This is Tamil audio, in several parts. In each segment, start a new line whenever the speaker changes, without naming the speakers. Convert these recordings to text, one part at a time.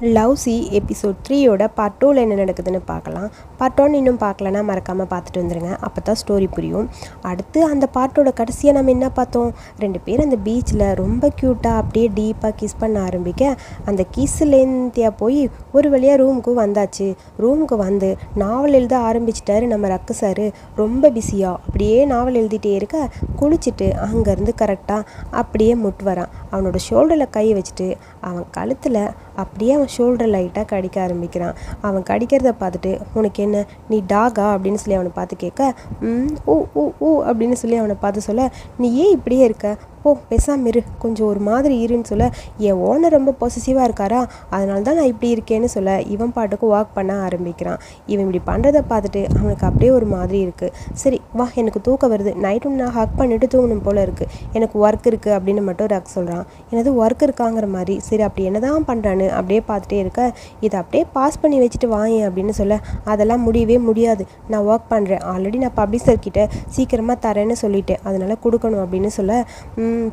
லவ் சி எபிசோட் த்ரீயோட பார்ட் டூவில் என்ன நடக்குதுன்னு பார்க்கலாம். பார்ட் ஒன் இன்னும் பார்க்கலனா மறக்காமல் பார்த்துட்டு வந்துடுங்க அப்போ தான் ஸ்டோரி புரியும். அடுத்து அந்த பார்ட்டோட கடைசியாக நம்ம என்ன பார்த்தோம்? ரெண்டு பேர் அந்த பீச்சில் ரொம்ப க்யூட்டாக அப்படியே டீப்பாக கிஸ் பண்ண ஆரம்பிக்க அந்த கிஸ்லேந்தியா போய் ஒரு வழியாக ரூமுக்கு வந்தாச்சு. ரூமுக்கு வந்து நாவல் எழுத ஆரம்பிச்சிட்டாரு நம்ம ரக்கு சார் ரொம்ப பிஸியாக அப்படியே நாவல் எழுதிட்டே இருக்க குளிச்சுட்டு அங்கேருந்து கரெக்டாக அப்படியே முட்டு வரான் அவனோட ஷோல்டரில் கை வச்சுட்டு அவன் கழுத்தில் அப்படியே அவன் ஷோல்டர் லைட்டாக கடிக்க ஆரம்பிக்கிறான். அவன் கடிக்கிறத பார்த்துட்டு உனக்கு என்ன? நீ டாகா அப்படின்னு சொல்லி அவனை பார்த்து கேட்க ம் ஊ ஊ ஊ அப்படின்னு சொல்லி அவனை பார்த்து சொல்ல நீ ஏன் இப்படியே இருக்க? ஓ பேசாமல் இரு. கொஞ்சம் ஒரு மாதிரி இருன்னு சொல்ல என் ஓனர் ரொம்ப பொசசிவாக இருக்காரா? அதனால தான் நான் இப்படி இருக்கேன்னு சொல்ல இவன் பாட்டுக்கு வாக் பண்ண ஆரம்பிக்கிறான். இவன் இப்படி பண்ணுறத பார்த்துட்டு அவனுக்கு அப்படியே ஒரு மாதிரி இருக்குது சரி வா எனக்கு தூக்கம் வருது. நைட்டும் நான் ஹக் பண்ணிட்டு தூங்கணும் போல் இருக்குது எனக்கு ஒர்க் இருக்குது அப்படின்னு மட்டும் ரக் சொல்கிறான் எனது ஒர்க் இருக்காங்கிற மாதிரி? சரி அப்படி என்ன தான் பண்ணுறான்னு அப்படியே பார்த்துட்டே இருக்க. இதை அப்படியே பாஸ் பண்ணி வச்சுட்டு வாங்க அப்படின்னு சொல்ல அதெல்லாம் முடியவே முடியாது. நான் ஒர்க் பண்ணுறேன் ஆல்ரெடி நான் பப்ளிஷர் கிட்ட சீக்கிரமாக தரேன்னு சொல்லிட்டேன். அதனால் கொடுக்கணும் அப்படின்னு சொல்ல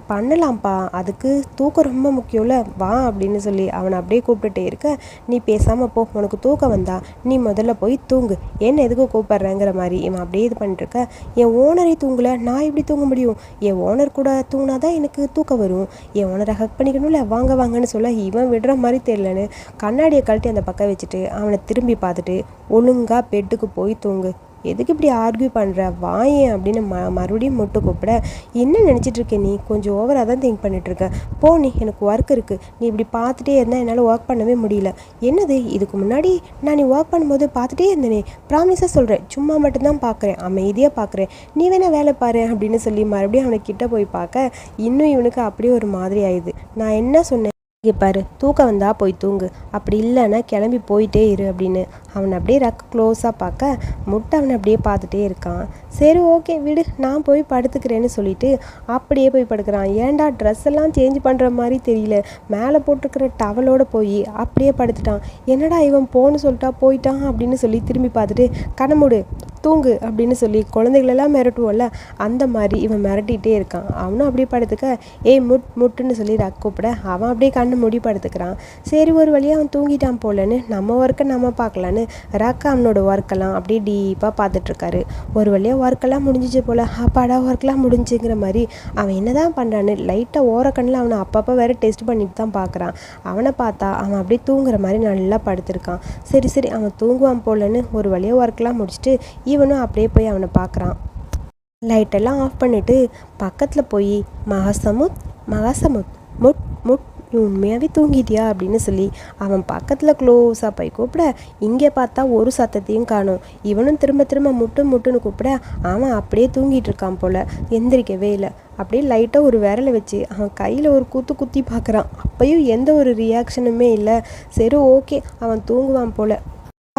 பண்ணலாம்ப்பா. அதுக்கு தூக்கம் ரொம்ப முக்கியம்ல வா அப்படின்னு சொல்லி அவனை அப்படியே கூப்பிட்டுட்டே இருக்க நீ பேசாமல் போ. உனக்கு தூக்கம் வந்தா நீ முதல்ல போய் தூங்கு. என்ன எதுக்கு கூப்பிட்றேங்கிற மாதிரி இவன் அப்படியே இது பண்ணிட்டுருக்க என் ஓனரை தூங்கல. நான் எப்படி தூங்க முடியும்? என் ஓனர் கூட தூங்கினாதான் எனக்கு தூக்கம் வரும். என் ஓனரை ஹக் பண்ணிக்கணும்ல? வாங்க வாங்கன்னு சொல்ல இவன் விடுற மாதிரி தெரியலன்னு கண்ணாடியை கழட்டி அந்த பக்கம் வச்சுட்டு அவனை திரும்பி பார்த்துட்டு ஒழுங்காக பெட்டுக்கு போய் தூங்கு. எதுக்கு இப்படி ஆர்கியூ பண்ணுற வாயேன் அப்படின்னு ம மறுபடியும் முட்டு கூப்பிட என்ன நினச்சிட்டு இருக்க நீ? கொஞ்சம் ஓவராக தான் திங்க் பண்ணிட்டு இருக்க. போ நீ எனக்கு ஒர்க் இருக்குது நீ இப்படி பார்த்துட்டே இருந்தால் என்னால் ஒர்க் பண்ணவே முடியல. என்னது? இதுக்கு முன்னாடி நான் நீ ஒர்க் பண்ணும்போது பார்த்துட்டே இருந்தேனே. ப்ராமிஸாக சொல்கிறேன் சும்மா மட்டும்தான் பார்க்குறேன். அமைதியாக பார்க்குறேன். நீ வேணா வேலை பாரு அப்படின்னு சொல்லி மறுபடியும் அவனை கிட்ட போய் பார்க்க இன்னும் இவனுக்கு அப்படியே ஒரு மாதிரி ஆயிடுது. நான் என்ன சொன்னேன்? இங்கே பாரு தூக்கம் வந்தா போய் தூங்கு. அப்படி இல்லைன்னா கிளம்பி போயிட்டே இரு அப்படின்னு. அவனை அப்படியே ரக் க்ளோஸாக பார்க்க முட்டை அவனை அப்படியே பார்த்துட்டே இருக்கான். சரி ஓகே விடு நான் போய் படுத்துக்கிறேன்னு சொல்லிட்டு அப்படியே போய் படுக்கிறான். ஏன்டா ட்ரெஸ் எல்லாம் சேஞ்ச் பண்ணுற மாதிரி தெரியல. மேலே போட்டிருக்கிற டவலோட போய் அப்படியே படுத்துட்டான். என்னடா இவன் போன்னு சொல்லிட்டா போயிட்டான் அப்படின்னு சொல்லி திரும்பி பார்த்துட்டு கணமுடு தூங்கு அப்படின்னு சொல்லி குழந்தைகளெல்லாம் மிரட்டுவோம்ல அந்த மாதிரி இவன் மிரட்டிகிட்டே இருக்கான். அவனும் அப்படியே படுத்துக்க ஏய் முட் முட்டுன்னு சொல்லி ரக் கூப்பிட அவன் அப்படியே கண்ணு மூடி படுத்துக்கிறான். சரி ஒரு வழியாக அவன் தூங்கிட்டான் போலன்னு நம்ம ஒர்க்கை நம்ம பார்க்கலான்னு ரக் அவனோட ஒர்க்கெல்லாம் அப்படியே டீப்பாக பார்த்துட்ருக்காரு ஒரு வழியாக ஒர்க்கெல்லாம் முடிஞ்சிச்சு போல். அப்பாடா ஒர்க்கெலாம் முடிஞ்சுங்கிற மாதிரி அவன் என்ன தான் பண்ணுறான்னு லைட்டாக ஓரக்கண்ணில் அவனை அப்பப்போ வேற டெஸ்ட் பண்ணிட்டு தான் பார்க்குறான் அவனை பார்த்தா அவன் அப்படியே தூங்குற மாதிரி நல்லா படுத்திருக்கான். சரி சரி அவன் தூங்குவான் போலன்னு ஒரு வழியாக ஒர்க்கெலாம் முடிச்சுட்டு இவனும் அப்படியே போய் அவனை பார்க்குறான் லைட்டெல்லாம் ஆஃப் பண்ணிவிட்டு பக்கத்தில் போய் மகாசமுத் மகாசமுத் முட் முட் நீ உண்மையாகவே தூங்கிட்டியா அப்படின்னு சொல்லி அவன் பக்கத்தில் க்ளோஸாக போய் கூப்பிட இங்கே பார்த்தா ஒரு சத்தத்தையும் காணும். இவனும் திரும்ப திரும்ப முட்டு முட்டுன்னு கூப்பிட அவன் அப்படியே தூங்கிட்டு இருக்கான் போல் எந்திரிக்கவே இல்லை. அப்படியே லைட்டாக ஒரு விரலை வச்சு அவன் கையில் ஒரு குத்து குத்தி பார்க்குறான். அப்பையும் எந்த ஒரு ரியாக்ஷனுமே இல்லை. சரி ஓகே அவன் தூங்குவான் போல்.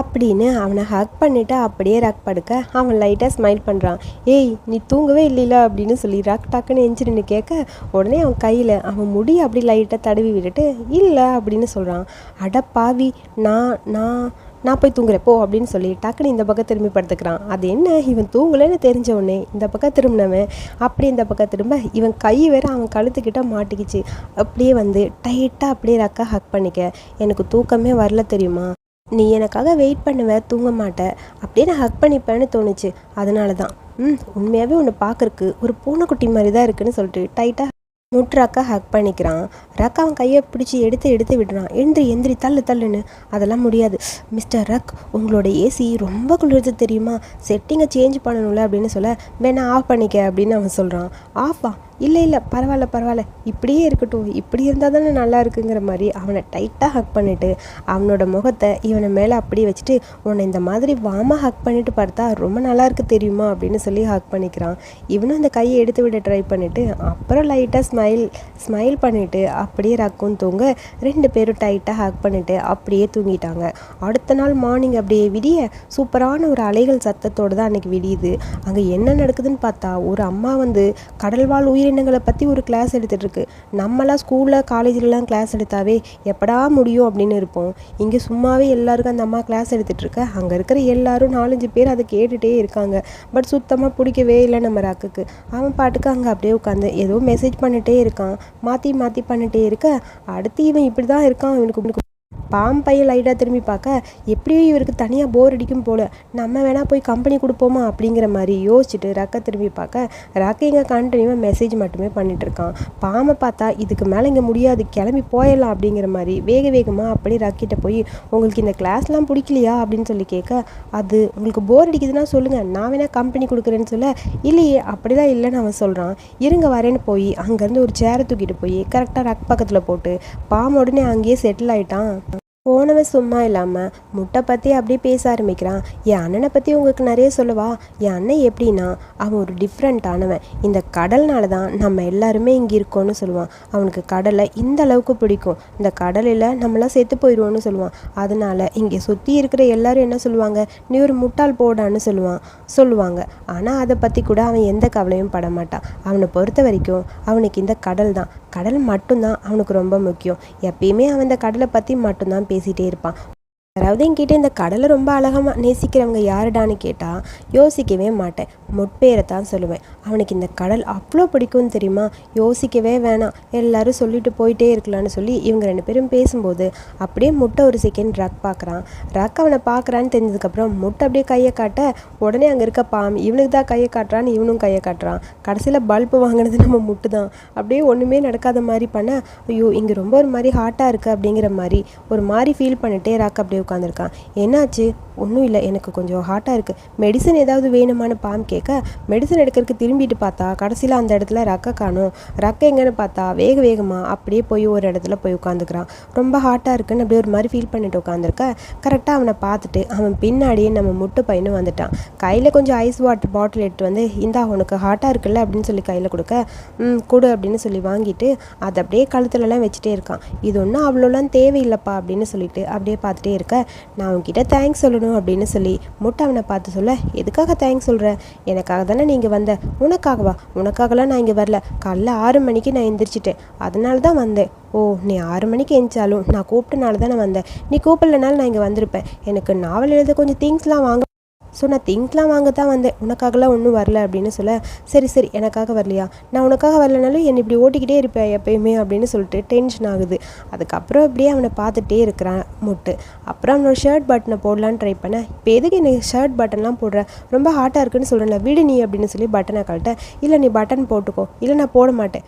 அப்படின்னு அவனை ஹக் பண்ணிவிட்டு அப்படியே ரக் படுக்க அவன் லைட்டாக ஸ்மைல் பண்ணுறான் ஏய் நீ தூங்கவே இல்லைல? அப்படின்னு சொல்லி ரக் டக்குன்னு எஞ்சிருன்னு கேட்க உடனே அவன் கையில் அவன் முடி அப்படி லைட்டாக தடவி விட்டுட்டு இல்லை அப்படின்னு சொல்கிறான் அட பாவி நான் நான் நான் போய் தூங்குறப்போ அப்படின்னு சொல்லி டக்குன்னு இந்த பக்கம் திரும்பி படுத்துக்கிறான். அது என்ன? இவன் தூங்கலைன்னு தெரிஞ்ச உடனே இந்த பக்கம் திரும்பினவன் அப்படி இந்த பக்கம் திரும்ப இவன் கை வேற அவன் கழுத்துக்கிட்ட மாட்டிக்கிச்சு. அப்படியே வந்து டைட்டாக அப்படியே ரக்கா ஹக் பண்ணிக்க. எனக்கு தூக்கமே வரல தெரியுமா? நீ எனக்காக வெயிட் பண்ணுவ தூங்க மாட்ட. அப்படியே நான் ஹக் பண்ணிப்பேன்னு தோணுச்சு. அதனால தான் ம் உண்மையாகவே உன்னை பார்க்கறக்கு ஒரு பூனைக்குட்டி மாதிரி தான் இருக்குன்னு சொல்லிட்டு டைட்டாக முட்ராக்கா ஹக் பண்ணிக்கிறான். ரக் அவன் கையை பிடிச்சி எடுத்து எடுத்து விடுறான். எந்திரி எந்திரி தள்ளு தள்ளுன்னு. அதெல்லாம் முடியாது. மிஸ்டர் ரக் உங்களோட ஏசி ரொம்ப குளிர்து தெரியுமா? செட்டிங்கை சேஞ்ச் பண்ணணும்ல அப்படின்னு சொல்ல வேணா ஆஃப் பண்ணிக்க அப்படின்னு அவன் சொல்கிறான் ஆஃபா இல்லை இல்லை பரவாயில்ல பரவாயில்ல. இப்படியே இருக்கட்டும். இப்படி இருந்தால் தானே நல்லா இருக்குங்கிற மாதிரி அவனை டைட்டாக ஹக் பண்ணிவிட்டு அவனோட முகத்தை இவனை மேலே அப்படியே வச்சுட்டு உன்னை இந்த மாதிரி வாமாக ஹக் பண்ணிட்டு பார்த்தா ரொம்ப நல்லா இருக்கு தெரியுமா? அப்படின்னு சொல்லி ஹக் பண்ணிக்கிறான். இவனும் அந்த கையை எடுத்து விட ட்ரை பண்ணிவிட்டு அப்புறம் லைட்டாக ஸ்மைல் ஸ்மைல் பண்ணிவிட்டு அப்படியே ரக்கும் தூங்க ரெண்டு பேரும் டைட்டாக ஹக் பண்ணிவிட்டு அப்படியே தூங்கிட்டாங்க. அடுத்த நாள் மார்னிங் அப்படியே விடிய சூப்பரான ஒரு அலைகள் சத்தத்தோடு தான் அன்னைக்கு விடியுது. அங்கே என்ன நடக்குதுன்னு பார்த்தா ஒரு அம்மா வந்து கடல்வாழ் எண்ணங்களை பற்றி ஒரு கிளாஸ் எடுத்துகிட்ருக்கு நம்மளாம் ஸ்கூலில் காலேஜ்லலாம் கிளாஸ் எடுத்தாவே எப்படா முடியும் அப்படின்னு இருப்போம். இங்கே சும்மாவே எல்லாருக்கும் அந்த அம்மா கிளாஸ் எடுத்துகிட்ருக்க அங்கே இருக்கிற எல்லாரும் நாலஞ்சு பேர் அதை கேட்டுகிட்டே இருக்காங்க. பட் சுத்தமாக பிடிக்கவே இல்லை நம்ம ராக்குக்கு. அவன் பாட்டுக்கு அங்கே அப்படியே உட்காந்து ஏதோ மெசேஜ் பண்ணிட்டே இருக்கான். மாற்றி மாற்றி பண்ணிட்டே இருக்க. அடுத்து இவன் இப்படி தான் இருக்கான் இவனுக்கு பாம் பையன் லைட்டாக திரும்பி பார்க்க எப்படியும் இவருக்கு தனியாக போர் அடிக்கும் போல் நம்ம வேணால் போய் கம்பெனி கொடுப்போமா அப்படிங்கிற மாதிரி யோசிச்சுட்டு ரக்கை திரும்பி பார்க்க ரக்கை இங்கே கண்டினியூவாக மெசேஜ் மட்டுமே பண்ணிகிட்ருக்கான் பாம்பை பார்த்தா இதுக்கு மேலே இங்கே முடியாது கிளம்பி போயிடலாம் அப்படிங்கிற மாதிரி வேக வேகமாக அப்படி ரக்கிட்ட போய் உங்களுக்கு இந்த கிளாஸ்லாம் பிடிக்கலையா? அப்படின்னு சொல்லி கேட்க அது உங்களுக்கு போர் அடிக்குதுன்னா சொல்லுங்கள் நான் வேணால் கம்பெனி கொடுக்குறேன்னு சொல்ல இல்லையே அப்படிலாம் இல்லைன்னு அவன் சொல்கிறான் இருங்க வரேன்னு போய் அங்கேருந்து ஒரு சேரை தூக்கிட்டு போய் கரெக்டாக ரக் பக்கத்தில் போட்டு பாம் உடனே அங்கேயே செட்டில் ஆயிட்டான். போனவன் சும்மா இல்லாமல் முட்டை பற்றி அப்படியே பேச ஆரம்பிக்கிறான். என் அண்ணனை பற்றி உங்களுக்கு நிறைய சொல்லுவா. என் அண்ணன் எப்படின்னா அவன் ஒரு டிஃப்ரெண்ட்டானவன் இந்த கடல்னால தான் நம்ம எல்லாருமே இங்கே இருக்கோன்னு சொல்லுவான். அவனுக்கு கடலை இந்த அளவுக்கு பிடிக்கும். இந்த கடலில் நம்மளாம் செத்து போயிடுவோன்னு சொல்லுவான். அதனால இங்கே சுற்றி இருக்கிற எல்லாரும் என்ன சொல்லுவாங்க? நீ ஒரு முட்டாள் போடான்னு சொல்லுவான் சொல்லுவாங்க. ஆனால் அதை பற்றி கூட அவன் எந்த கவலையும் பட மாட்டான். அவனை பொறுத்த வரைக்கும் அவனுக்கு இந்த கடல் தான். கடல் மட்டும்தான் அவனுக்கு ரொம்ப முக்கியம். எப்பயுமே அவன் இந்த கடலை பற்றி மட்டும்தான் பேசிகிட்டே இருப்பான். யாராவது என்கிட்ட இந்த கடலை ரொம்ப அழகாக நேசிக்கிறவங்க யாருடான்னு கேட்டால் யோசிக்கவே மாட்டேன். மொட்பேரை தான் சொல்லுவேன். அவனுக்கு இந்த கடல் அவ்வளோ பிடிக்கும்னு தெரியுமா? யோசிக்கவே வேணாம். எல்லாரும் சொல்லிட்டு போயிட்டே இருக்கலாம்னு சொல்லி இவங்க ரெண்டு பேரும் பேசும்போது அப்படியே முட்டை ஒரு செகண்ட் ரக் பார்க்குறான் ரக் அவனை பார்க்குறான்னு தெரிஞ்சதுக்கப்புறம் முட்டை அப்படியே கையை காட்ட உடனே அங்கே இருக்க பாம் இவனுக்கு தான் கையை காட்டுறான்னு இவனும் கையை காட்டுறான். கடைசியில் பல்பு வாங்கினது நம்ம முட்டு தான் அப்படியே ஒன்றுமே நடக்காத மாதிரி பண்ண ஐயோ இங்கே ரொம்ப ஒரு மாதிரி ஹாட்டாக இருக்குது அப்படிங்கிற மாதிரி ஒரு மாதிரி ஃபீல் பண்ணிட்டே ரக் அப்படியே உட்காந்துருக்கான் என்னாச்சு? ஒன்றும் இல்லை எனக்கு கொஞ்சம் ஹாட்டாக இருக்குது மெடிசன் ஏதாவது வேணுமான்னு பாம் கேட்க மெடிசன் எடுக்கிறதுக்கு திரும்பிட்டு பார்த்தா கடைசியில் அந்த இடத்துல ரக்க காணும். ரக்க எங்கன்னு பார்த்தா வேக வேகமாக அப்படியே போய் ஒரு இடத்துல போய் உட்காந்துக்கிறான். ரொம்ப ஹாட்டாக இருக்குன்னு அப்படியே ஒரு மாதிரி ஃபீல் பண்ணிட்டு உட்காந்துருக்க. கரெக்டாக அவனை பார்த்துட்டு அவன் பின்னாடியே நம்ம முட்டு பையனும் வந்துட்டான். கையில் கொஞ்சம் ஐஸ் வாட்டர் பாட்டில் எடுத்து வந்து இந்தா உனக்கு ஹாட்டாக இருக்குல்ல? அப்படின்னு சொல்லி கையில் கொடுக்க ம் கொடு அப்படின்னு சொல்லி வாங்கிட்டு அதை அப்படியே கழுத்துலலாம் வச்சுட்டே இருக்கான். இது ஒன்றும் அவ்வளோலாம் தேவையில்லைப்பா அப்படின்னு சொல்லிட்டு அப்படியே பார்த்துட்டே இருக்க. நான் உன்கிட்ட தேங்க்ஸ் சொல்லணும். அப்படின்னு சொல்லி முட்டை அவனை பார்த்து சொல்ல எதுக்காக தேங்க்ஸ் சொல்கிற எனக்காக தானே நீங்கள் வந்த? உனக்காகவா? உனக்காகலாம் நான் இங்கே வரல. காலைல ஆறு மணிக்கு நான் எந்திரிச்சிட்டேன். அதனால தான் வந்தேன். ஓ நீ ஆறு மணிக்கு எந்திரிச்சாலும் நான் கூப்பிட்டனால தான் நான் வந்தேன். நீ கூப்பிடலனாலும் நான் இங்கே வந்திருப்பேன். எனக்கு நாவல் எழுத கொஞ்சம் திங்ஸ்லாம் வாங்க ஸோ நான் திங்க்லாம் வாங்க தான் வந்தேன். உனக்காகலாம் ஒன்றும் வரல அப்படின்னு சொல்ல சரி சரி எனக்காக வரலையா? நான் உனக்காக வரலனாலும் என்னை இப்படி ஓட்டிக்கிட்டே இருப்பேன் எப்பயுமே அப்படின்னு சொல்லிட்டு டென்ஷன் ஆகுது. அதுக்கப்புறம் அப்படியே அவனை பார்த்துட்டே இருக்கிறான் முட்டு. அப்புறம் அவனோட ஷர்ட் பட்டனை போடலான்னு ட்ரை பண்ணேன். இப்போ எதுக்கு எனக்கு ஷர்ட் பட்டன்லாம் போடுற? ரொம்ப ஹாட்டாக இருக்குன்னு சொல்கிறேன்ல விடு நீ அப்படின்னு சொல்லி பட்டனை கழட்ட இல்லை நீ பட்டன் போட்டுக்கோ. இல்லை நான் போட மாட்டேன்.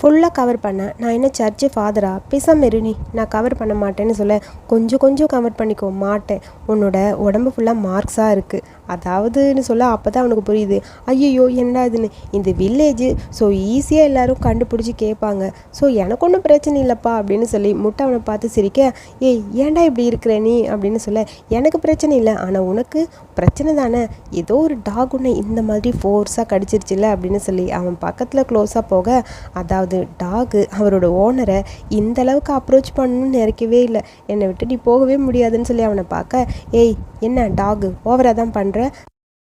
ஃபுல்லாக கவர் பண்ணேன் நான் என்ன சர்ச்சு ஃபாதரா பிசா மெருனி நான் கவர் பண்ண மாட்டேன்னு சொல்ல. கொஞ்சம் கொஞ்சம் கவர் பண்ணிக்கோ. மாட்டேன். உன்னோட உடம்பு ஃபுல்லாக மார்க்ஸாக இருக்குது அதாவதுன்னு சொல்ல அப்போ தான் அவனுக்கு புரியுது. ஐயோ என்னடா இதுன்னு. இந்த வில்லேஜ் ஸோ ஈஸியாக எல்லோரும் கண்டுபிடிச்சி கேட்பாங்க ஸோ எனக்கு ஒன்றும் பிரச்சனை இல்லைப்பா அப்படின்னு சொல்லி முட்டை அவனை பார்த்து சிரிக்க ஏய் ஏன்டா இப்படி இருக்கிற நீ? அப்படின்னு சொல்ல எனக்கு பிரச்சனை இல்லை. ஆனால் உனக்கு பிரச்சனை தானே? ஏதோ ஒரு டாக் உன்னை இந்த மாதிரி ஃபோர்ஸாக கடிச்சிருச்சுல்ல? அப்படின்னு சொல்லி அவன் பக்கத்தில் க்ளோஸாக போக அதாவது டாகு அவரோட ஓனரை இந்த அளவுக்கு அப்ரோச் பண்ணணும்னு நினைக்கவே இல்லை. என்னை விட்டு நீ போகவே முடியாதுன்னு சொல்லி அவனை பார்க்க ஏய் என்ன டாகு ஓவராக தான் பண்ணுற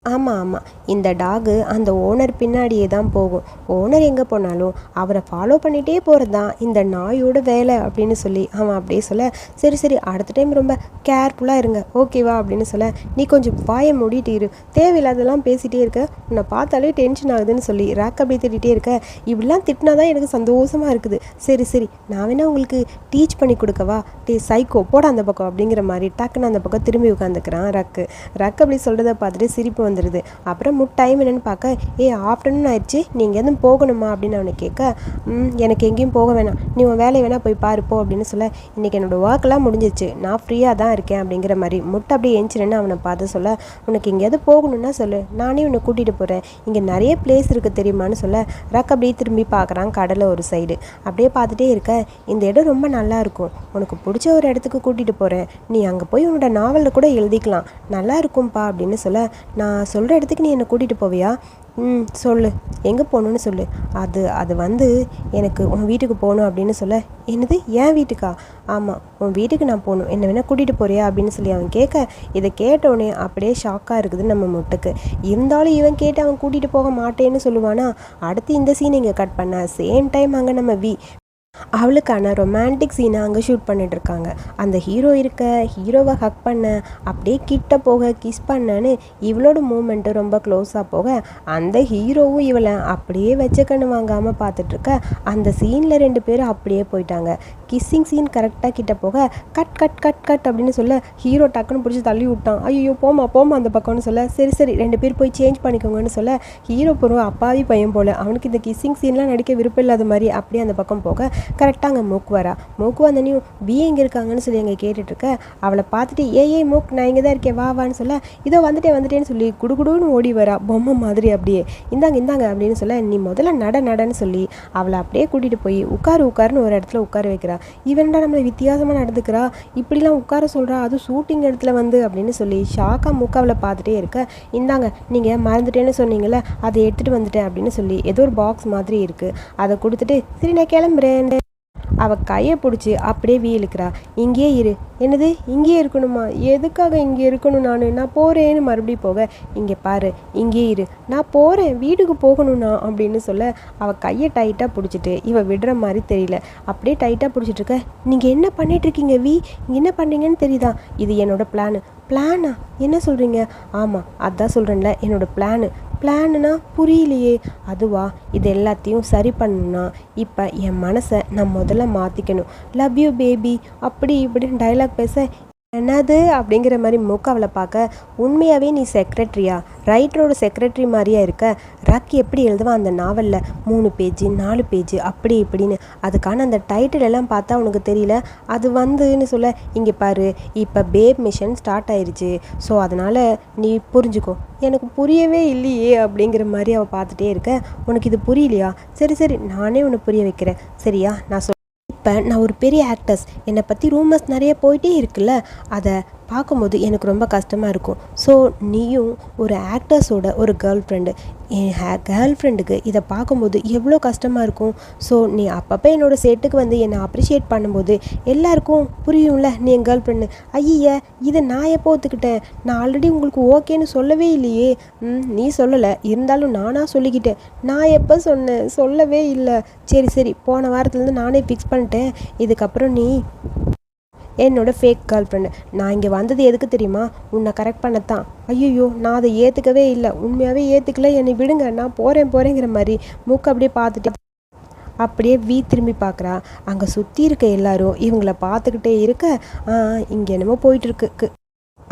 ஆமாம் ஆமாம் இந்த டாகு அந்த ஓனர் பின்னாடியே தான் போகும். ஓனர் எங்கே போனாலும் அவரை ஃபாலோ பண்ணிகிட்டே போகிறது தான் இந்த நாயோட வேலை அப்படின்னு சொல்லி அவன் அப்படியே சொல்ல சரி சரி அடுத்த டைம் ரொம்ப கேர்ஃபுல்லாக இருங்க. ஓகேவா அப்படின்னு சொல்ல நீ கொஞ்சம் வாயை மூடிட்டு இரு. தேவையில்லாதெல்லாம் பேசிகிட்டே இருக்க. உன்னை பார்த்தாலே டென்ஷன் ஆகுதுன்னு சொல்லி ரேக் அப்படியே திட்டிகிட்டே இருக்க. இப்படிலாம் திட்டினா தான் எனக்கு சந்தோஷமாக இருக்குது. சரி சரி நான் வேணா உங்களுக்கு டீச் பண்ணி கொடுக்கவா? டே சைக்கோ போட அந்த பக்கம். அப்படிங்கிற மாதிரி டக்குன்னு அந்த பக்கம் திரும்பி உட்காந்துக்கிறான் ரக்கு ரக் அப்படி சொல்கிறத பார்த்துட்டு சிரிப்பு வந்துடுது அப்புறம் முட் டைம் என்னென்னு பார்க்க ஏ ஆஃப்டர்நூன் ஆயிடுச்சு நீங்கள் எதுவும் போகணுமா அப்படின்னு அவனை கேட்க "ம், எனக்கு எங்கேயும் போக வேணாம். நீ உன் வேலையை வேணால் போய் பாருப்போ அப்படின்னு சொல்ல இன்றைக்கி என்னோடய ஒர்க்கெலாம் முடிஞ்சிச்சு நான் ஃப்ரீயாக தான் இருக்கேன் அப்படிங்கிற மாதிரி முட்டை அப்படியே எஞ்சிருன்னு அவனை பார்த்து சொல்ல உனக்கு எங்கேயாவது போகணுன்னா சொல்லு. நானே உன்னை கூட்டிகிட்டு போகிறேன் இங்கே நிறைய பிளேஸ் இருக்குது தெரியுமான்னு சொல்ல ரக் அப்படியே திரும்பி பார்க்குறான் கடலை ஒரு சைடு அப்படியே பார்த்துட்டே இருக்க இந்த இடம் ரொம்ப நல்லா இருக்கும். உனக்கு பிடிச்ச ஒரு இடத்துக்கு கூட்டிகிட்டு போகிறேன் நீ அங்கே போய் உன்னோட நாவலில் கூட எழுதிக்கலாம். நல்லா இருக்கும்ப்பா அப்படின்னு சொல்ல நான் நான் சொல்கிற இடத்துக்கு நீ என்னை கூட்டிகிட்டு போவியா? ம் சொல்லு. எங்கே போகணுன்னு சொல்லு. அது அது வந்து எனக்கு உன் வீட்டுக்கு போகணும் அப்படின்னு சொல்ல. என்னது? என் வீட்டுக்கா? ஆமாம் உன் வீட்டுக்கு நான் போகணும். என்ன வேணால் கூட்டிகிட்டு போறியா அப்படின்னு சொல்லி அவன் கேட்க இதை கேட்டோடனே அப்படியே ஷாக்காக இருக்குது நம்ம முட்டுக்கு. இருந்தாலும் இவன் கேட்டு அவன் கூட்டிகிட்டு போக மாட்டேன்னு சொல்லுவானா? அடுத்து இந்த சீன் இங்கே கட் பண்ண. சேம் டைம் அங்கே நம்ம வி அவளுக்கான ரொமான்டிக் சீனை அங்கே ஷூட் பண்ணிட்டுருக்காங்க. அந்த ஹீரோ இருக்க ஹீரோவை ஹக் பண்ண அப்படியே கிட்ட போக கிஸ் பண்ணன்னு இவளோட மூமெண்ட்டு ரொம்ப க்ளோஸாக போக அந்த ஹீரோவும் இவளை அப்படியே வச்ச கண்ணு வாங்காமல் பார்த்துட்ருக்க அந்த சீனில் ரெண்டு பேரும் அப்படியே போயிட்டாங்க. கிஸ்ஸிங் சீன் கரெக்டாக கிட்ட போக கட் கட் கட் கட் அப்படின்னு சொல்ல ஹீரோ டக்குன்னு பிடிச்சி தள்ளி விட்டான். ஐயோ போமா போமா அந்த பக்கம்னு சொல்ல சரி சரி ரெண்டு பேர் போய் சேஞ்ச் பண்ணிக்கோங்கன்னு சொல்ல ஹீரோ பொருள் அப்பாவி பையன் போல அவனுக்கு இந்த கிஸ்ஸிங் சீன்லாம் நடிக்க விருப்பம் இல்லாத மாதிரி அப்படியே அந்த பக்கம் போக கரெக்டாக அங்கே மூக்கு வரா மூக்கு வந்தனையும் பி எங்கே இருக்காங்கன்னு சொல்லி அங்கே கேட்டுட்ருக்க. அவளை பார்த்துட்டு ஏ ஏ மூக் நான் இங்கே தான் இருக்கேன் வா வான்னு சொல்ல இதோ வந்துட்டேன் வந்துட்டேன்னு சொல்லி குடுகுடுன்னு ஓடி வரா பொம்மை மாதிரி அப்படியே. இந்தாங்க இந்தாங்க அப்படின்னு சொல்ல நீ முதல்ல நட நடன்னு சொல்லி அவளை அப்படியே கூட்டிகிட்டு போய் உட்காரு உட்காருன்னு ஒரு இடத்துல உட்கார வைக்கிறா. இவன்டா நம்மளை வித்தியாசமாக நடந்துக்கிறா? இப்படிலாம் உட்கார சொல்கிறா அது ஷூட்டிங் இடத்துல வந்து அப்படின்னு சொல்லி ஷாக்காக மூக்காவில் பார்த்துட்டே இருக்க. இந்தாங்க நீங்கள் மறந்துட்டேன்னு சொன்னீங்களே அதை எடுத்துகிட்டு வந்துட்டேன் அப்படின்னு சொல்லி ஏதோ ஒரு பாக்ஸ் மாதிரி இருக்குது அதை கொடுத்துட்டு சரி நான் கிளம்புறேன். அவள் கையை பிடிச்சி அப்படியே வீழுக்கிறா. இங்கேயே இரு. என்னது? இங்கேயே இருக்கணுமா? எதுக்காக இங்கே இருக்கணும் நான்? நான் போகிறேன்னு மறுபடியும் போக இங்கே பாரு இங்கேயே இரு. நான் போகிறேன் வீட்டுக்கு போகணும்னா அப்படின்னு சொல்ல அவள் கையை டைட்டாக பிடிச்சிட்டு இவள் விடுற மாதிரி தெரியல. அப்படியே டைட்டாக பிடிச்சிட்ருக்க நீங்கள் என்ன பண்ணிட்டு இருக்கீங்க வி? என்ன பண்ணுறீங்கன்னு தெரியுதா? இது என்னோடய பிளானு பிளானா என்ன சொல்கிறீங்க ஆமாம் அதான் சொல்கிறேன்ல என்னோடய பிளானு பிளான்னா புரியலையே. அதுவா? இது எல்லாத்தையும் சரி பண்ணணும்னா இப்போ என் மனசை நான் முதல்ல மாற்றிக்கணும் லவ் யூ பேபி அப்படி இப்படின்னு டைலாக் பேச என்னது அப்படிங்கிற மாதிரி மூக்க பார்க்க உண்மையாகவே நீ செக்ரட்டரியா ரைட்டரோட செக்ரட்டரி மாதிரியா இருக்க? ரக் எப்படி எழுதுவான் அந்த நாவலில்? மூணு பேஜ் நாலு பேஜ் அப்படி இப்படின்னு. அதுக்கான அந்த டைட்டில் எல்லாம் பார்த்தா உனக்கு தெரியல. அது வந்துன்னு சொல்ல இங்கே பாரு இப்போ பேப் மிஷன் ஸ்டார்ட் ஆயிடுச்சு ஸோ அதனால் நீ புரிஞ்சுக்கோ. எனக்கு புரியவே இல்லையே அப்படிங்கிற மாதிரி அவள் பார்த்துட்டே இருக்க. உனக்கு இது புரியலையா? சரி சரி நானே உன்னை புரிய வைக்கிறேன். சரியா? நான் சொல் இப்போ நான் ஒரு பெரிய ஆக்டர்ஸ் என்னை பற்றி ரூமர்ஸ் நிறைய போயிட்டே இருக்குல்ல அதை பார்க்கும்போது எனக்கு ரொம்ப கஷ்டமாக இருக்கும். ஸோ நீயும் ஒரு ஆக்டர்ஸோட ஒரு கேர்ள் ஃப்ரெண்டு என் ஹே கேர்ள் ஃப்ரெண்டுக்கு இதை பார்க்கும்போது எவ்வளோ கஷ்டமாக இருக்கும்? ஸோ நீ அப்பப்போ என்னோடய செட்டுக்கு வந்து என்னை அப்ரிஷியேட் பண்ணும்போது எல்லாருக்கும் புரியும்ல நீ என் கேர்ள் ஃப்ரெண்டு ஐய இதை நான் எப்போ ஒத்துக்கிட்டேன்? நான் ஆல்ரெடி உங்களுக்கு ஓகேன்னு சொல்லவே இல்லையே. ம் நீ சொல்லலை. இருந்தாலும் நானாக சொல்லிக்கிட்டேன். நான் எப்போ சொன்னேன்? சொல்லவே இல்லை. சரி சரி போன வாரத்துலேருந்து நானே ஃபிக்ஸ் பண்ணிட்டேன். இதுக்கப்புறம் நீ என்னோட ஃபேக் கேர்ள் ஃப்ரெண்டு நான் இங்கே வந்தது எதுக்கு தெரியுமா? உன்னை கரெக்ட் பண்ணத்தான். ஐயோ நான் அதை ஏற்றுக்கவே இல்லை. உண்மையாகவே ஏற்றுக்கல என்னை விடுங்க. நான் போகிறேன் போகிறேங்கிற மாதிரி மூக்கு அப்படியே பார்த்துட்டு அப்படியே வீ திரும்பி பார்க்குறா. அங்கே சுற்றி இருக்க எல்லாரும் இவங்கள பார்த்துக்கிட்டே இருக்க இங்கே என்னமோ போயிட்டுருக்கு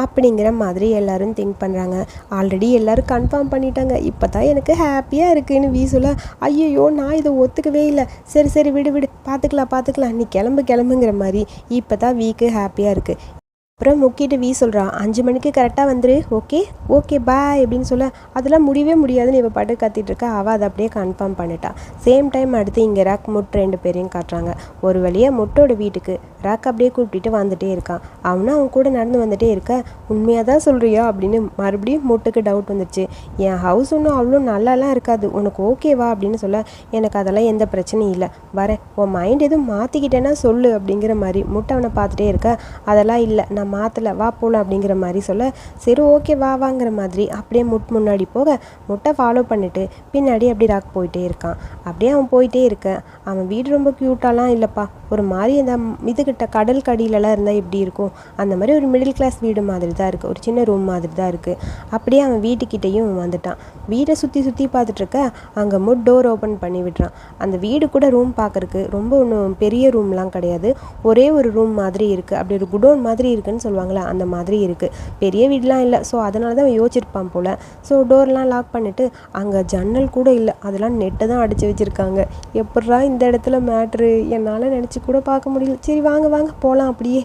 அப்படிங்கிற மாதிரி எல்லாரும் திங்க் பண்ணுறாங்க ஆல்ரெடி எல்லோரும் கன்ஃபார்ம் பண்ணிட்டாங்க. இப்போ தான் எனக்கு ஹாப்பியாக இருக்குதுன்னு வீ சொல்ல ஐயோ நான் இதை ஒத்துக்கவே இல்லை. சரி சரி விடு விடு. பார்த்துக்கலாம் பார்த்துக்கலாம் நீ கிளம்பு கிளம்புங்கிற மாதிரி இப்போ தான் வீக்கு ஹாப்பியாக இருக்குது அப்புறம் முக்கிட்டு வீ சொல்கிறான் அஞ்சு மணிக்கு கரெக்டாக வந்துரு ஓகே ஓகே பாய் அப்படின்னு சொல்ல அதெல்லாம் முடியவே முடியாதுன்னு இவள் பாட்டு கத்திட்டு இருக்கா. அவள் அதை அப்படியே கன்ஃபார்ம் பண்ணிட்டான் சேம் டைம் அடுத்து இங்கே ராக் முட் ரெண்டு பேரையும் காட்டுறாங்க. ஒரு வழியாக முட்டோட வீட்டுக்கு ராக் அப்படியே கூப்பிட்டுட்டு வந்துட்டே இருக்கான். அவனும் அவன் கூட நடந்து வந்துட்டே இருக்க உண்மையாக தான் சொல்கிறியா அப்படின்னு மறுபடியும் முட்டுக்கு டவுட் வந்துடுச்சு என் ஹவுஸ் ஒன்றும் அவ்வளோ நல்லாலாம் இருக்காது. உனக்கு ஓகேவா அப்படின்னு சொல்ல எனக்கு அதெல்லாம் எந்த பிரச்சனையும் இல்லை. வரேன். உன் மைண்ட் எதுவும் மாற்றிக்கிட்டேன்னா சொல்லு. அப்படிங்கிற மாதிரி முட்டை அவனை பார்த்துட்டே இருக்க. அதெல்லாம் இல்லை. நான் மாற்றலை வா போகலாம் அப்படிங்கிற மாதிரி சொல்ல சரி ஓகே வா வாங்கிற மாதிரி அப்படியே முட் முன்னாடி போக முட்டை ஃபாலோ பண்ணிவிட்டு பின்னாடி அப்படி ராக் போயிட்டே இருக்கான். அப்படியே அவன் போயிட்டே இருக்க. அவன் வீடு ரொம்ப க்யூட்டாலாம் இல்லைப்பா. ஒரு மாதிரி அந்த இதுகிட்ட கடல் கடியிலலாம் இருந்தால் எப்படி இருக்கும்? அந்த மாதிரி ஒரு மிடில் கிளாஸ் வீடு மாதிரி தான் இருக்குது ஒரு சின்ன ரூம் மாதிரி தான் இருக்குது அப்படியே அவன் வீட்டுக்கிட்டேயும் வந்துட்டான். வீடை சுற்றி சுற்றி பார்த்துட்ருக்க அங்கே முட் டோர் ஓப்பன் பண்ணி விடுறான் அந்த வீடு கூட ரூம் பார்க்குறக்கு ரொம்ப ஒன்றும் பெரிய ரூம்லாம் கிடையாது. ஒரே ஒரு ரூம் மாதிரி இருக்குது அப்படி ஒரு குடோன் மாதிரி இருக்குன்னு சொல்லுவாங்களே அந்த மாதிரி இருக்குது பெரிய வீடெலாம் இல்லை ஸோ அதனால தான் யோசிச்சிருப்பான் போல். ஸோ டோர்லாம் லாக் பண்ணிவிட்டு அங்கே ஜன்னல் கூட இல்லை. அதெல்லாம் நெட்டை தான் அடித்து வச்சுருக்காங்க. எப்பட்றா இந்த இடத்துல மேட்ரு என்னால் நினச்சி கூட பார்க்க முடியல. சரி வாங்க வாங்க போகலாம் அப்படியே.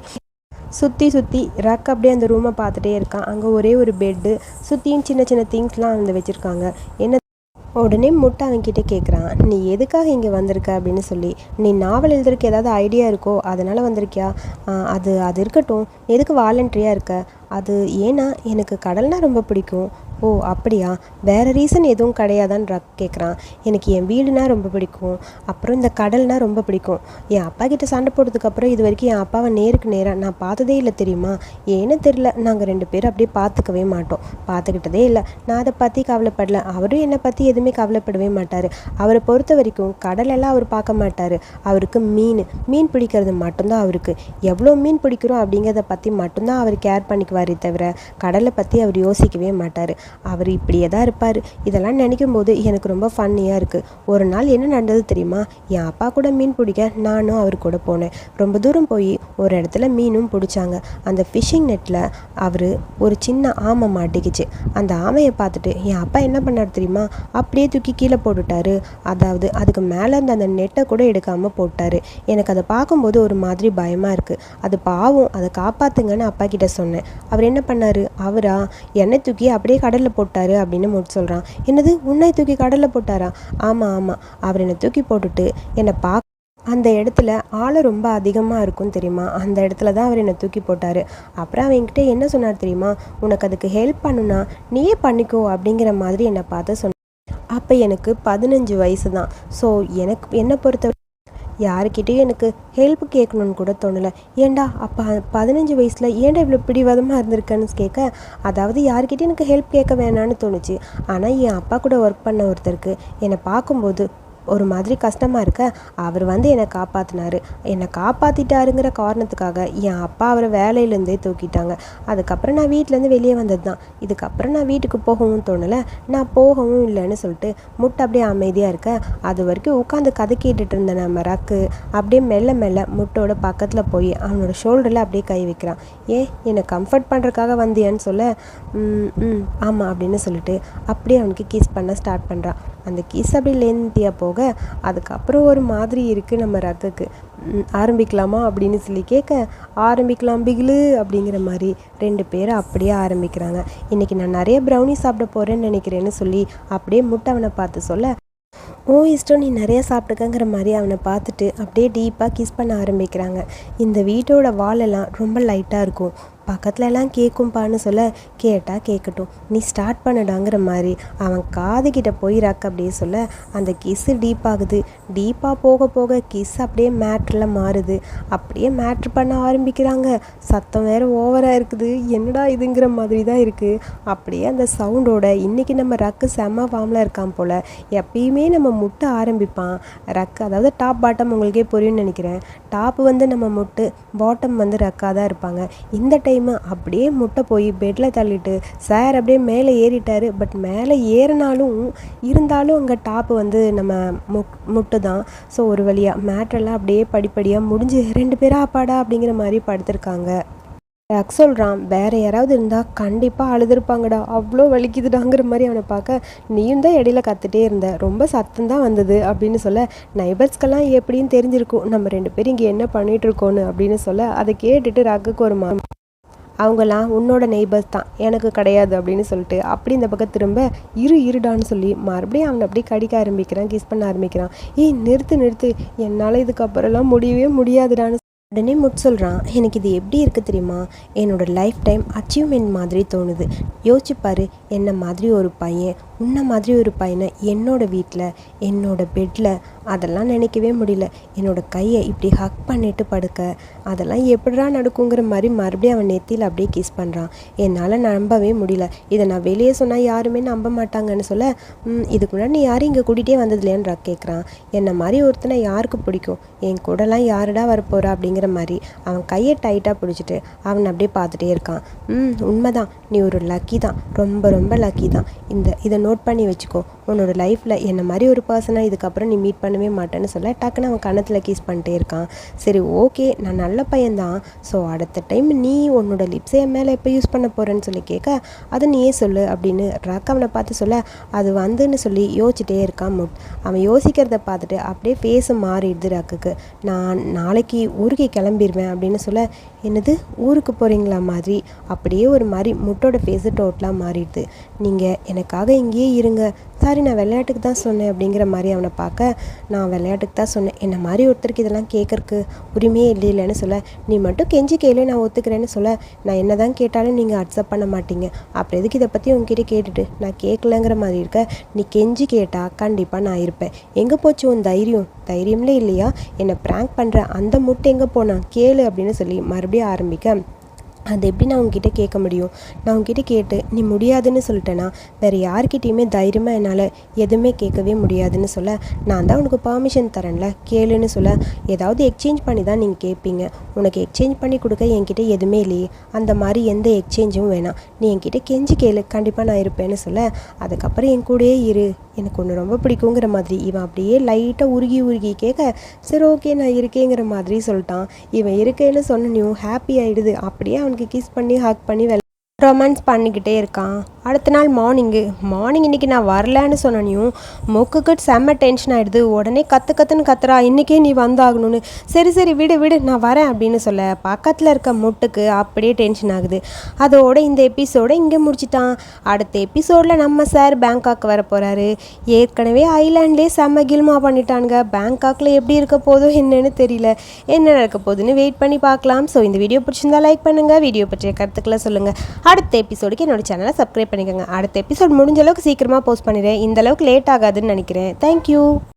சுற்றி சுற்றி ரக் அப்படியே அந்த ரூமை பார்த்துட்டே இருக்கான். அங்கே ஒரே ஒரு பெட்டு சுற்றியும் சின்ன சின்ன திங்ஸ்லாம் வந்து வச்சுருக்காங்க. என்ன உடனே முட்டை அவன்கிட்ட கேட்குறான் நீ எதுக்காக இங்கே வந்திருக்க? அப்படின்னு சொல்லி நீ நாவல் எழுதுறதுக்கு ஏதாவது ஐடியா இருக்கோ அதனால் வந்திருக்கியா? அது அது இருக்கட்டும். எதுக்கு வாலண்ட்ரியாக இருக்க? அது ஏன்னா எனக்கு கடல்னால் ரொம்ப பிடிக்கும். ஓ அப்படியா? வேறு ரீசன் எதுவும் கிடையாதான்னு ரக் கேட்குறான் எனக்கு என் வீடுனா ரொம்ப பிடிக்கும். அப்புறம் இந்த கடல்னா ரொம்ப பிடிக்கும். என் அப்பா கிட்ட சண்டை போட்டதுக்கப்புறம் இது வரைக்கும் என் அப்பாவை நேருக்கு நேராக நான் பார்த்ததே இல்லை தெரியுமா? ஏன்னு தெரில நாங்கள் ரெண்டு பேரும் அப்படியே பார்த்துக்கவே மாட்டோம். பார்த்துக்கிட்டதே இல்லை. நான் அதை பற்றி கவலைப்படல. அவரும் என்னை பற்றி எதுவுமே கவலைப்படவே மாட்டார். அவரை பொறுத்த வரைக்கும் கடலெல்லாம் அவர் பார்க்க மாட்டார். அவருக்கு மீன் மீன் பிடிக்கிறது மட்டும்தான் அவருக்கு. எவ்வளோ மீன் பிடிக்கிறோம் அப்படிங்கிறத பற்றி மட்டும்தான் அவர் கேர் பண்ணிக்குவாரே தவிர கடலை பற்றி அவர் யோசிக்கவே மாட்டார். அவர் இப்படியே தான் இருப்பார். இதெல்லாம் நினைக்கும் போது எனக்கு ரொம்ப ஃபன்னியாக இருக்குது ஒரு நாள் என்ன நடந்தது தெரியுமா? என் அப்பா கூட மீன் பிடிக்க நானும் அவர் கூட போனேன். ரொம்ப தூரம் போய் ஒரு இடத்துல மீனும் பிடிச்சாங்க. அந்த ஃபிஷ்ஷிங் நெட்டில் அவர் ஒரு சின்ன ஆமை மாட்டிக்கிச்சு. அந்த ஆமையை பார்த்துட்டு என் அப்பா என்ன பண்ணார் தெரியுமா? அப்படியே தூக்கி கீழே போட்டுட்டாரு. அதாவது அதுக்கு மேலே இருந்த அந்த நெட்டை கூட எடுக்காமல் போட்டார். எனக்கு அதை பார்க்கும்போது ஒரு மாதிரி பயமாக இருக்குது அது பாவம். அதை காப்பாற்றுங்கன்னு அப்பா கிட்ட சொன்னேன். அவர் என்ன பண்ணார்? அவரா? என்னை தூக்கி அப்படியே கடலில் போட்டாரு அப்படின்னு முட் சொல்கிறான் என்னது? உன்னை தூக்கி கடலில் போட்டாரா? ஆமாம் ஆமாம் அவர் என்னை தூக்கி போட்டுட்டு என்னை பார்க்க அந்த இடத்துல ஆழை ரொம்ப அதிகமாக இருக்கும் தெரியுமா? அந்த இடத்துல தான் அவர் என்னை தூக்கி போட்டார். அப்புறம் அவங்ககிட்ட என்ன சொன்னார் தெரியுமா? உனக்கு அதுக்கு ஹெல்ப் பண்ணுனா நீயே பண்ணிக்கோ அப்படிங்கிற மாதிரி என்னை பார்த்து சொன்ன அப்போ எனக்கு பதினஞ்சு வயசு தான். ஸோ எனக்கு என்னை பொறுத்த யாருக்கிட்டேயும் எனக்கு ஹெல்ப் கேட்கணுன்னு கூட தோணலை. ஏன்டா அப்போ பதினஞ்சு வயசில் ஏன்டா இவ்வளோ பிடிவாதமாக இருந்திருக்கேன்னு கேட்க? அதாவது யாருக்கிட்டேயும் எனக்கு ஹெல்ப் கேட்க வேணான்னு தோணுச்சு. ஆனால் என் அப்பா கூட ஒர்க் பண்ண ஒருத்தருக்கு என்னை பார்க்கும்போது ஒரு மாதிரி கஷ்டமாக இருக்க அவர் வந்து என்னை காப்பாற்றினாரு என்னை காப்பாற்றிட்டாருங்கிற காரணத்துக்காக என் அப்பா அவரை வேலையிலேருந்தே தூக்கிட்டாங்க. அதுக்கப்புறம் நான் வீட்டிலேருந்து வெளியே வந்தது தான் இதுக்கப்புறம் நான் வீட்டுக்கு போகவும் தோணலை. நான் போகவும் இல்லைன்னு சொல்லிட்டு முட்டை அப்படியே அமைதியாக இருக்க அது வரைக்கும் உட்காந்து கதை கேட்டுட்டு இருந்த நம்ம ரக்கு அப்படியே மெல்ல மெல்ல முட்டோட பக்கத்தில் போய் அவனோட ஷோல்டரில் அப்படியே கை வைக்கிறான். ஏன் என்னை கம்ஃபர்ட் பண்ணுறதுக்காக வந்தியான்னு சொல்ல? ம் ஆமாம் அப்படின்னு சொல்லிட்டு அப்படியே அவனுக்கு கிஸ் பண்ண ஸ்டார்ட் பண்ணுறான் அந்த கிஸ் அப்படி லென்த்தியாக போக அதுக்கப்புறம் ஒரு மாதிரி இருக்குது நம்ம ரக்குக்கு ஆரம்பிக்கலாமா அப்படின்னு சொல்லி கேட்க ஆரம்பிக்கலாம் பிகிலு அப்படிங்கிற மாதிரி ரெண்டு பேரும் அப்படியே ஆரம்பிக்கிறாங்க. இன்றைக்கி நான் நிறைய ப்ரௌனி சாப்பிட போகிறேன்னு நினைக்கிறேன்னு சொல்லி அப்படியே முட்டை அவனை பார்த்து சொல்ல ஓ இஷ்டம் நீ நிறைய சாப்பிட்டுக்கங்கிற மாதிரி அவனை பார்த்துட்டு அப்படியே டீப்பாக கிஸ் பண்ண ஆரம்பிக்கிறாங்க. இந்த வீட்டோட வாலெல்லாம் ரொம்ப லைட்டாக இருக்கும். பக்கத்துல எல்லாம் கேட்கும்ப்பான்னு சொல்ல கேட்டால் கேட்கட்டும் நீ ஸ்டார்ட் பண்ணுடாங்கிற மாதிரி. அவன் காதுகிட்ட போய் ரக் அப்படியே சொல்ல அந்த கிஸ்ஸு டீப் ஆகுது. டீப்பாக போக போக கிஸ் அப்படியே மேட்ரில் மாறுது. அப்படியே மேட்ரு பண்ண ஆரம்பிக்கிறாங்க. சத்தம் வேற ஓவராக இருக்குது. என்னடா இதுங்கிற மாதிரி தான் இருக்குது அப்படியே அந்த சவுண்டோட இன்றைக்கி நம்ம ரக்கு செம்ம ஃபார்மில் இருக்கான் போல். எப்பயுமே நம்ம முட்டை ஆரம்பிப்பான். ரக்கு அதாவது டாப் பாட்டம் உங்களுக்கே புரியும்னு நினைக்கிறேன். டாப் வந்து நம்ம முட்டு பாட்டம் வந்து ரக்காக தான் இருப்பாங்க. இந்த டைம் அப்படியே முட்டை போய் பெட்டில் தள்ளிட்டு சார் அப்படியே மேலே ஏறிட்டாரு. பட் மேலே ஏறினாலும் இருந்தாலும் அங்கே டாப்பு வந்து நம்ம மு முட்டு தான். ஸோ ஒரு வழியாக மேட்ரெல்லாம் அப்படியே படிப்படியாக முடிஞ்சு ரெண்டு பேரும் அப்பாடா அப்படிங்கிற மாதிரி படுத்திருக்காங்க. ரக் சொல்கிறான் வேற யாராவது இருந்தால் கண்டிப்பாக அழுதுருப்பாங்கடா. அவ்வளோ வலிக்குதுடாங்கிற மாதிரி அவனை பார்க்க நீயும் தான் இடையில கத்துட்டே இருந்த. ரொம்ப சத்தம் தான் வந்தது அப்படின்னு சொல்ல நைபர்ஸ்க்கெல்லாம் எப்படின்னு தெரிஞ்சிருக்கும். நம்ம ரெண்டு பேரும் இங்கே என்ன பண்ணிட்டு இருக்கோன்னு அப்படின்னு சொல்ல அதை கேட்டுட்டு ரக்குக்கு ஒரு மா அவங்களாம் உன்னோட நெய்பர்ஸ் தான். எனக்கு கிடையாது அப்படின்னு சொல்லிட்டு அப்படி இந்த பக்கம் திரும்ப இரு இருடான்னு சொல்லி மறுபடியும் அவனை அப்படியே கடிக்க ஆரம்பிக்கிறான் கிஸ் பண்ண ஆரம்பிக்கிறான். ஏய் நிறுத்து நிறுத்து. என்னால் இதுக்கப்புறம்லாம் முடியவே முடியாதுடான்னு உடனே முட் சொல்கிறான் எனக்கு இது எப்படி இருக்குது தெரியுமா? என்னோட லைஃப் டைம் அச்சீவ்மெண்ட் மாதிரி தோணுது. யோசிச்சுப்பார் என்ன மாதிரி ஒரு பையன் உன்ன மாதிரி ஒரு பையனை என்னோட வீட்டில் என்னோட பெட்டில் அதெல்லாம் நினைக்கவே முடியல. என்னோட கையை இப்படி ஹக் பண்ணிட்டு படுக்க. அதெல்லாம் எப்படிடா நடக்குங்கிற மாதிரி மறுபடியும் அவன் நெத்தியில் அப்படியே கிஸ் பண்ணுறான் என்னால் நம்பவே முடியல. இதை நான் வெளியே சொன்னால் யாருமே நம்ப மாட்டாங்கன்னு சொல்ல "ம், இதுக்கு முன்னாடி நீ யாரும் இங்கே கூட்டிகிட்டே வந்ததுலேன்னு கேட்குறான் என்னை மாதிரி ஒருத்தனை யாருக்கு பிடிக்கும்? என் கூடலாம் யாருடா வரப்போகிறா அப்படிங்கிற மாதிரி அவன் கையை டைட்டாக பிடிச்சிட்டு அவனை அப்படியே பார்த்துட்டே இருக்கான். ம் உண்மைதான். நீ ஒரு லக்கி தான். ரொம்ப ரொம்ப லக்கி தான். இந்த இதை நோட் பண்ணி வச்சுக்கோ. உன்னோட லைஃப்பில் என்ன மாதிரி ஒரு பர்சனாக இதுக்கப்புறம் நீ மீட் பண்ணவே மாட்டேன்னு சொல்ல டக்குன்னு அவன் கணத்தில் கீஸ் பண்ணிட்டே இருக்கான். சரி ஓகே நான் நல்ல பையன்தான். ஸோ அடுத்த டைம் நீ உன்னோட லிப்ஸை என் மேலே எப்போ யூஸ் பண்ண போகிறேன்னு சொல்லி கேட்க அதை நீயே சொல்லு அப்படின்னு ராக் அவனை பார்த்து சொல்ல அது வந்துன்னு சொல்லி யோசிச்சுட்டே இருக்கான் முட். அவன் யோசிக்கிறத பார்த்துட்டு அப்படியே பேச மாறிடுது ரக்குக்கு. நான் நாளைக்கு ஊருக்கு கிளம்பிடுவேன் அப்படின்னு சொல்ல என்னது ஊருக்கு போகிறீங்களா மாதிரி? அப்படியே ஒரு மாதிரி முட்டோட ஃபேஸு டோட்டலாக மாறிடுது. நீங்கள் எனக்காக இங்கேயே இருங்க. சாரி நான் விளையாட்டுக்கு தான் சொன்னேன் அப்படிங்கிற மாதிரி அவனை பார்க்க நான் விளையாட்டுக்கு தான் சொன்னேன். என்ன மாதிரி ஒருத்தருக்கு இதெல்லாம் கேட்கறக்கு உரிமையே இல்லைன்னு சொல்ல நீ மட்டும் கெஞ்சி கேளு நான் ஒத்துக்கிறேன்னு சொல்ல. நான் என்ன தான் கேட்டாலும் நீங்கள் அக்செப்ட் பண்ண மாட்டீங்க. அப்புறம் எதுக்கு இதை பற்றி உங்ககிட்ட கேட்டுட்டு? நான் கேட்கலங்கிற மாதிரி இருக்க. நீ கெஞ்சி கேட்டால் கண்டிப்பாக நான் இருப்பேன். எங்கே போச்சு உன் தைரியம்? தைரியம்லே இல்லையா? என்னை ப்ராங்க் பண்ணுற அந்த முட்டை எங்கே போனான்? கேளு அப்படின்னு சொல்லி மறுபடியும் ஆரம்பிக்க அது எப்படி நான் உங்ககிட்ட கேட்க முடியும்? நான் உங்ககிட்ட கேட்டு நீ முடியாதுன்னு சொல்லிட்டேன்னா வேறு யார்கிட்டயுமே தைரியமாக என்னால் எதுவுமே கேட்கவே முடியாதுன்னு சொல்ல நான் தான் உனக்கு பர்மிஷன் தரேன்ல? கேளுன்னு சொல்ல. ஏதாவது எக்ஸ்சேஞ்ச் பண்ணி தான் நீங்கள் கேட்பீங்க. உனக்கு எக்ஸ்சேஞ்ச் பண்ணி கொடுக்க என்கிட்ட எதுவுமே இல்லையே. அந்த மாதிரி எந்த எக்ஸ்சேஞ்சும் வேணாம். நீ என்கிட்ட கெஞ்சி கேளு. கண்டிப்பாக நான் இருப்பேன்னு சொல்ல. அதுக்கப்புறம் என் கூடயே இரு. எனக்கு ஒன்று ரொம்ப பிடிக்குங்கிற மாதிரி இவன் அப்படியே லைட்டாக உருகி உருகி கேட்க சரி ஓகே நான் இருக்கேங்கிற மாதிரி சொல்லிட்டான். இவன் இருக்கேன்னு சொன்ன நீ ஹாப்பி ஆகிடுது அப்படியே அவனுக்கு கிஸ் பண்ணி ஹக் பண்ணி வெ ரொமான்ஸ் பண்ணிக்கிட்டே இருக்கான். அடுத்த நாள் மார்னிங்கு மார்னிங் இன்றைக்கி நான் வரலன்னு சொன்னனையும் மொக்குக்கு செம்ம டென்ஷன் ஆகிடுது உடனே கற்று கற்றுன்னு கத்துறா இன்றைக்கே நீ வந்தாகணும்னு. சரி சரி விடு விடு நான் வரேன் அப்படின்னு சொல்ல பக்கத்தில் இருக்க முட்டுக்கு அப்படியே டென்ஷன் ஆகுது. அதோட இந்த எபிசோட இங்கே முடிச்சிட்டான். அடுத்த எபிசோடில் நம்ம சார் பேங்காக் வர போகிறாரு ஏற்கனவே ஐலாண்ட்லேயே செம்ம கில்மா பண்ணிட்டானுங்க. பேங்காக்கில் எப்படி இருக்க போதோ என்னன்னு தெரியல. என்ன நடக்க போகுதுன்னு வெயிட் பண்ணி பார்க்கலாம். ஸோ இந்த வீடியோ பிடிச்சிருந்தா லைக் பண்ணுங்கள் வீடியோ பற்றிய கருத்துக்களை சொல்லுங்கள் அடுத்த எபிசோடுக்கு என்னோட சேனலை சப்ஸ்கிரைப் பண்ணிக்கோங்க. அடுத்த எபிசோட் முடிஞ்ச அளவுக்கு சீக்கிரமாக போஸ்ட் பண்ணிடுறேன் இந்த அளவுக்கு லேட் ஆகாதுன்னு நினைக்கிறேன். தேங்க்யூ